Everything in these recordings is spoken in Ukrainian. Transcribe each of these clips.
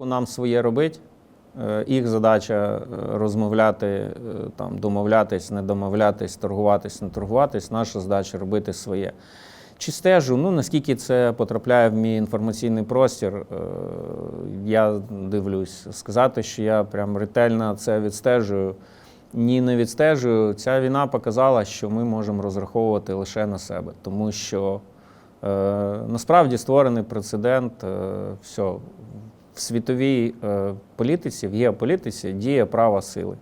Нам своє робить. Е, Їх задача е, розмовляти, е, там, домовлятись, не домовлятись, торгуватись, не торгуватись. Наша задача робити своє. Чи стежу? Ну наскільки це потрапляє в мій інформаційний простір, я дивлюсь. Сказати, що я прям ретельно це відстежую. Ні, не відстежую. Ця війна показала, що ми можемо розраховувати лише на себе, тому що е, насправді створений прецедент. Е, все, в світовій е, політиці, в геополітиці діє права сили.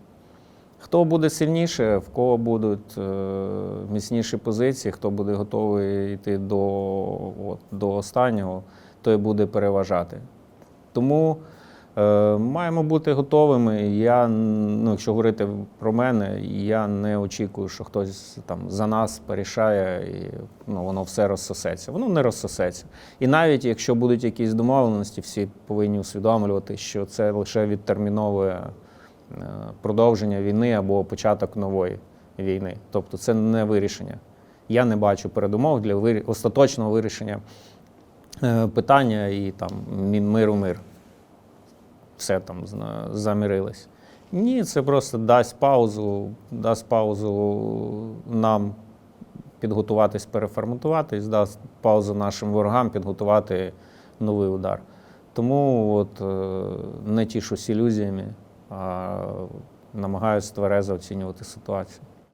Хто буде сильніше, в кого будуть е, міцніші позиції, хто буде готовий йти до, от, до останнього, той буде переважати. Тому маємо бути готовими. Я, ну, якщо говорити про мене, я не очікую, що хтось там за нас порішає і ну, воно все розсосеться. Воно не розсосеться. І навіть якщо будуть якісь домовленості, всі повинні усвідомлювати, що це лише відтерміновує е, продовження війни або початок нової війни. Тобто це не вирішення. Я не бачу передумов для остаточного вирішення е, питання і там миру мир. Все там замірились. Ні, це просто дасть паузу, дасть паузу нам підготуватись, переформатуватись, дасть паузу нашим ворогам підготувати новий удар. Тому от, е, не тішусь ілюзіями, а намагаюся тверезо оцінювати ситуацію.